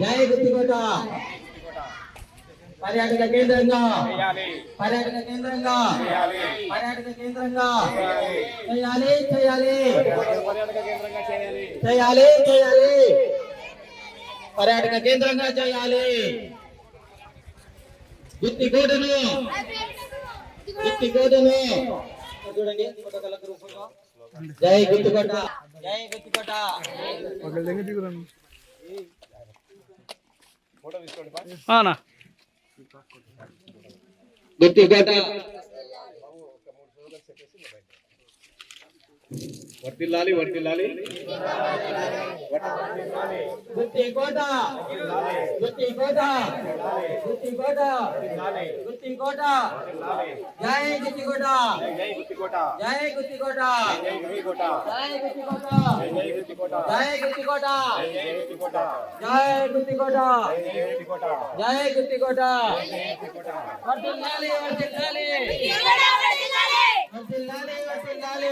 జై గుత్తికోట పర్యాటక కేంద్రంగా పర్యాటక కేంద్రంగా పర్యాటక కేంద్రంగా చేయాలి చేయాలి చేయాలి చేయాలి పర్యాటక కేంద్రంగా చేయాలి గుత్తికోటను గుత్తికోటను చూడండి ఫోటో కలర్ రూపంలో జై గుత్తికోట జై గుత్తికోట గట్టి గట్ట వర్తిల్లాలి వర్తిల్లాలి గుత్తికోట గుత్తికోట గుత్తికోట గుత్తికోట జై గుత్తికోట జై గుత్తికోట జై గుత్తికోట జై గుత్తికోట జై గుత్తికోట జై గుత్తికోట జై గుత్తికోట జై గుత్తికోట జై గుత్తికోట జై గుత్తికోట జై గుత్తికోట వర్ధిల్లాలి వర్ధిల్లాలి వర్ధిల్లాలి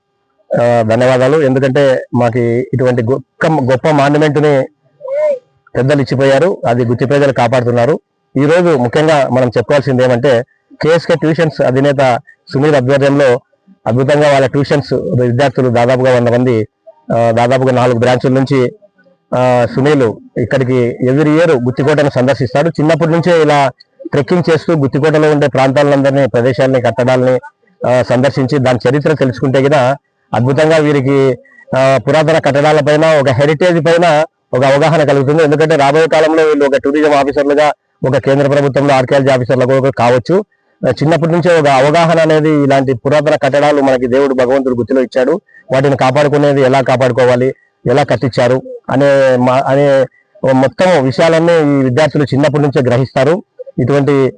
ధన్యవాదాలు. ఎందుకంటే మాకు ఇటువంటి గొప్ప గొప్ప మాన్యుమెంట్ పెద్దలు ఇచ్చిపోయారు. అది గుత్తి ప్రజలు కాపాడుతున్నారు. ఈ రోజు ముఖ్యంగా మనం చెప్పుకోవాల్సింది ఏమంటే కేఎస్కే ట్యూషన్స్ అధినేత సునీల్ ఆధ్వర్యంలో అద్భుతంగా వాళ్ళ ట్యూషన్స్ విద్యార్థులు దాదాపుగా వంద మంది దాదాపుగా నాలుగు బ్రాంచుల నుంచి సునీలు ఇక్కడికి ఎవ్రీ ఇయర్ గుత్తికోటను సందర్శిస్తాడు చిన్నప్పటి నుంచే ఇలా ట్రెక్కింగ్ చేస్తూ గుత్తికోటలో ఉండే ప్రాంతాలందరినీ ప్రదేశాలని కట్టడాలని సందర్శించి దాని చరిత్ర తెలుసుకుంటే కదా అద్భుతంగా వీరికి పురాతన కట్టడాల పైన ఒక హెరిటేజ్ పైన ఒక అవగాహన కలుగుతుంది. ఎందుకంటే రాబోయే కాలంలో వీళ్ళు ఒక టూరిజం ఆఫీసర్లుగా ఒక కేంద్ర ప్రభుత్వంలో ఆర్కియాలజీ ఆఫీసర్లుగా కావచ్చు. చిన్నప్పటి నుంచే ఒక అవగాహన అనేది ఇలాంటి పురాతన కట్టడాలు మనకి దేవుడు భగవంతుడు గుర్తులో ఇచ్చాడు. వాటిని కాపాడుకునేది ఎలా కాపాడుకోవాలి ఎలా కట్టించారు అనే మా- అనే మొత్తం విషయాలన్నీ ఈ విద్యార్థులు చిన్నప్పటి నుంచే గ్రహిస్తారు. ఇటువంటి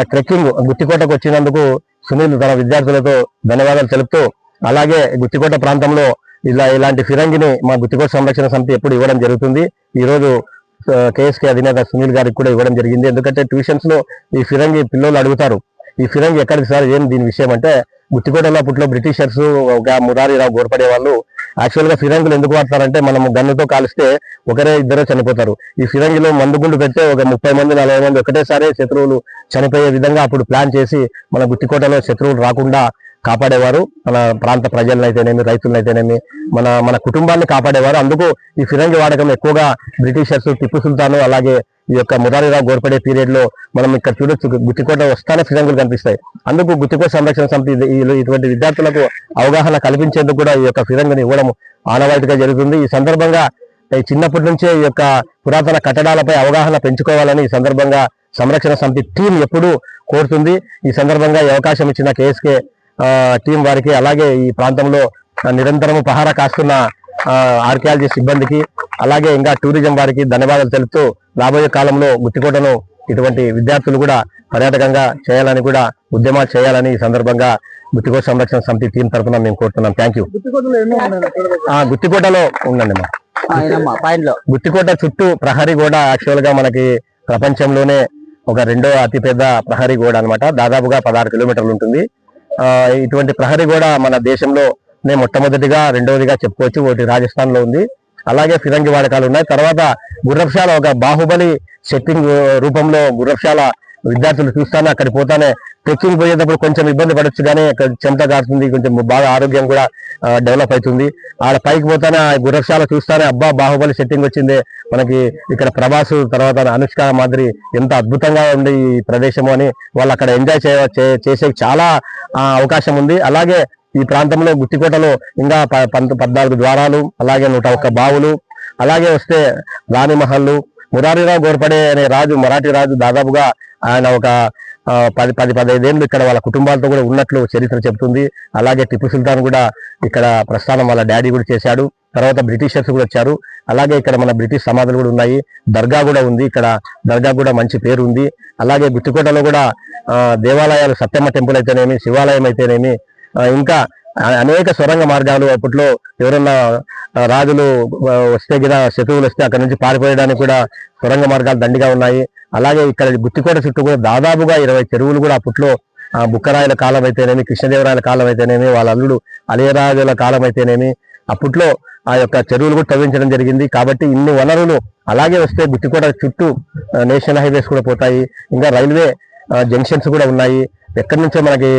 ట్రెక్కింగ్ గుత్తికోటకు వచ్చినందుకు సునీల్ తన విద్యార్థులతో ధన్యవాదాలు తెలుపుతూ అలాగే గుత్తికోట ప్రాంతంలో ఇలా ఇలాంటి ఫిరంగిని మా గుత్తికోట సంరక్షణ సమితి ఎప్పుడు ఇవ్వడం జరుగుతుంది. ఈ రోజు కేఎస్కే అధినేత సునీల్ గారికి కూడా ఇవ్వడం జరిగింది. ఎందుకంటే ట్యూషన్స్లో ఈ ఫిరంగి పిల్లలు అడుగుతారు. ఈ ఫిరంగి ఎక్కడికి సార్? ఏం దీని విషయం అంటే గుత్తికోటలో అప్పట్లో బ్రిటిషర్స్ ఒక మురారిరావు గోర్పడే వాళ్ళు యాక్చువల్గా ఫిరంగులు ఎందుకు వాడతారంటే మనం గన్నుతో కాలిస్తే ఒకరే ఇద్దరు చనిపోతారు. ఈ ఫిరంగిలో మందు గుండు పెడితే ఒక ముప్పై మంది నలభై మంది ఒకటేసారి శత్రువులు చనిపోయే విధంగా అప్పుడు ప్లాన్ చేసి మన గుత్తికోటలో శత్రువులు రాకుండా కాపాడేవారు. మన ప్రాంత ప్రజలనైతేనేమి రైతులనైతేనేమి మన మన కుటుంబాన్ని కాపాడేవారు. అందుకు ఈ ఫిరంగి వాడకం ఎక్కువగా బ్రిటిషర్స్ టిప్పు సుల్తాను అలాగే ఈ యొక్క మురారిరావు గోర్పడే పీరియడ్లో మనం ఇక్కడ చూడొచ్చు. గుత్తికోట వస్తానే ఫిరంగులు కనిపిస్తాయి. అందుకు గుత్తికోట సంరక్షణ సమితి ఈ- ఇటువంటి విద్యార్థులకు అవగాహన కల్పించేందుకు కూడా ఈ యొక్క ఫిరంగిని ఇవ్వడం ఆనవాయితీగా జరుగుతుంది. ఈ సందర్భంగా ఈ చిన్నప్పటి నుంచే ఈ యొక్క పురాతన కట్టడాలపై అవగాహన పెంచుకోవాలని ఈ సందర్భంగా సంరక్షణ సమితి టీం ఎప్పుడూ కోరుతుంది. ఈ సందర్భంగా ఈ అవకాశం ఇచ్చిన కేఎస్కే టీం వారికి అలాగే ఈ ప్రాంతంలో నిరంతరము పహారా కాస్తున్న ఆర్కియాలజీ సిబ్బందికి అలాగే ఇంకా టూరిజం వారికి ధన్యవాదాలు తెలుపుతూ రాబోయే కాలంలో గుత్తికోటను ఇటువంటి విద్యార్థులు కూడా పర్యాటకంగా చేయాలని కూడా ఉద్యమాలు చేయాలని ఈ సందర్భంగా గుత్తికోట సంరక్షణ సమితి టీం తరఫున మేము కోరుతున్నాం. థ్యాంక్ యూ గుత్తికోటలో ఉండండి గుత్తికోట చుట్టూ ప్రహరీ గోడ యాక్చువల్గా మనకి ప్రపంచంలోనే ఒక రెండో అతిపెద్ద ప్రహరీ గోడ అన్నమాట. దాదాపుగా పదహారు కిలోమీటర్లు ఉంటుంది. ఇటువంటి ప్రహరీ కూడా మన దేశంలో నేను మొట్టమొదటిగా రెండవదిగా చెప్పుకోవచ్చు. ఒకటి రాజస్థాన్లో ఉంది. అలాగే ఫిరంగి వాడకాలు ఉన్నాయి. తర్వాత గుర్రపుశాల ఒక బాహుబలి సెట్టింగ్ రూపంలో గుర్రపుశాల విద్యార్థులు చూస్తానే అక్కడికి పోతానే ట్రెక్కింగ్ పోయేటప్పుడు కొంచెం ఇబ్బంది పడొచ్చు కానీ అక్కడ చెమట కారుతుంది కొంచెం బాగా ఆరోగ్యం కూడా డెవలప్ అవుతుంది. ఆడ పైకి పోతానే ఆ గురక్షాల చూస్తానే అబ్బా బాహుబలి సెట్టింగ్ వచ్చింది. మనకి ఇక్కడ ప్రభాస్ తర్వాత అనుష్క మాదిరి ఎంత అద్భుతంగా ఉంది ఈ ప్రదేశము అని వాళ్ళు అక్కడ ఎంజాయ్ చేయ చే- చేసే చాలా అవకాశం ఉంది. అలాగే ఈ ప్రాంతంలో గుట్టికోటలో ఇంకా ప- పంత పద్నాలుగు ద్వారాలు అలాగే నూట ఒక్క బావులు అలాగే వస్తే రాణి మహల్లు మురారిరావు గోర్పడే అనే రాజు మరాఠీ రాజు దాదాపుగా ఆయన ఒక పది పది పదహైదేళ్ళు ఇక్కడ వాళ్ళ కుటుంబాలతో కూడా ఉన్నట్లు చరిత్ర చెబుతుంది. అలాగే టిప్పు సుల్తాన్ కూడా ఇక్కడ ప్రస్థానం వాళ్ళ డాడీ కూడా చేశాడు. తర్వాత బ్రిటిషర్స్ కూడా వచ్చారు. అలాగే ఇక్కడ మన బ్రిటిష్ సమాధులు కూడా ఉన్నాయి. దర్గా కూడా ఉంది ఇక్కడ. దర్గా కూడా మంచి పేరు ఉంది. అలాగే గుత్తికోటలో కూడా దేవాలయాలు సత్యమ్మ టెంపుల్ అయితేనేమి శివాలయం అయితేనేమి ఇంకా అనేక సొరంగ మార్గాలు అప్పట్లో ఎవరన్నా రాజులు వస్తే గిన శత్రువులు వస్తే అక్కడ నుంచి పారిపోయడానికి కూడా సొరంగ మార్గాలు దండిగా ఉన్నాయి. అలాగే ఇక్కడ గుత్తికోట చుట్టూ కూడా దాదాపుగా ఇరవై చెరువులు కూడా అప్పట్లో బుక్కరాయల కాలం అయితేనేమి కృష్ణదేవరాయల కాలం అయితేనేమి వాళ్ళ అల్లుడు అలియరాజుల కాలం అయితేనేమి అప్పట్లో ఆ యొక్క చెరువులు కూడా తవ్వించడం జరిగింది. కాబట్టి ఇన్ని వనరులు అలాగే వస్తే గుత్తికోట చుట్టూ నేషనల్ హైవేస్ కూడా పోతాయి. ఇంకా రైల్వే జంక్షన్స్ కూడా ఉన్నాయి. ఎక్కడి నుంచో మనకి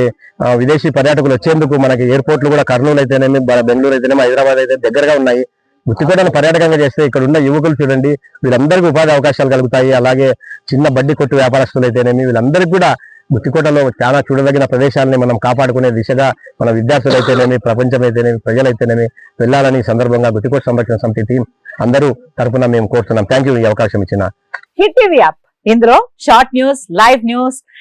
విదేశీ పర్యాటకులు వచ్చేందుకు మనకి ఎయిర్పోర్ట్లు కూడా కర్నూలు అయితేనేమి బెంగళూరు అయితేనేమి హైదరాబాద్ అయితే దగ్గరగా ఉన్నాయి. గుత్తికోటను పర్యాటకంగా చేస్తే ఇక్కడ ఉన్న యువకులు చూడండి వీళ్ళందరికీ ఉపాధి అవకాశాలు కలుగుతాయి. అలాగే చిన్న బడ్డీ కొట్టు వ్యాపారస్తులు అయితేనేమి వీళ్ళందరికీ కూడా గుత్తికోటలో చాలా చూడదగిన ప్రదేశాలని మనం కాపాడుకునే దిశగా మన విద్యార్థులు అయితేనేమి ప్రపంచం అయితేనేమి ప్రజలైతేనేమి వెళ్ళాలని సందర్భంగా గుత్తికోట సంరక్షణ సమితి టీం అందరూ తరఫున మేము కోరుతున్నాం. థ్యాంక్ యూ ఈ అవకాశం ఇచ్చిన. Hit TV app. ఇందులో short news live news